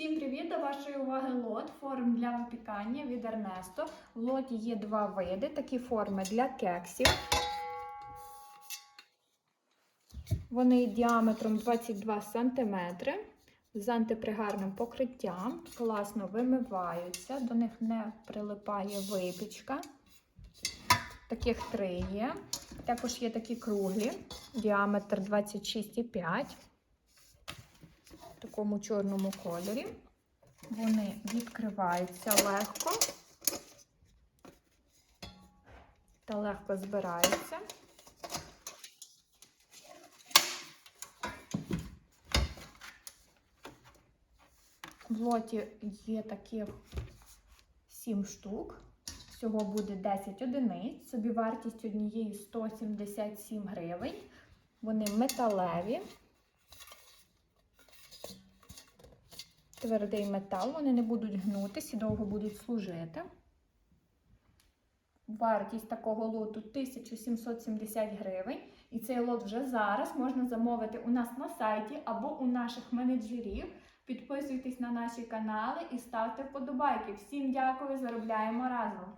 Всім привіт! До вашої уваги лот форм для випікання від Ернесто. В лоті є два види, такі форми для кексів. Вони діаметром 22 см з антипригарним покриттям. Класно вимиваються, до них не прилипає випічка. Таких три є. Також є такі круглі, діаметр 26,5 в такому чорному кольорі. Вони відкриваються легко та легко збираються. В лоті є таких 7 штук. Всього буде 10 одиниць. Собі вартість однієї 177 гривень. Вони металеві. Твердий метал, вони не будуть гнутися і довго будуть служити. Вартість такого лоту 1770 гривень. І цей лот вже зараз можна замовити у нас на сайті або у наших менеджерів. Підписуйтесь на наші канали і ставте вподобайки. Всім дякую, заробляємо разом!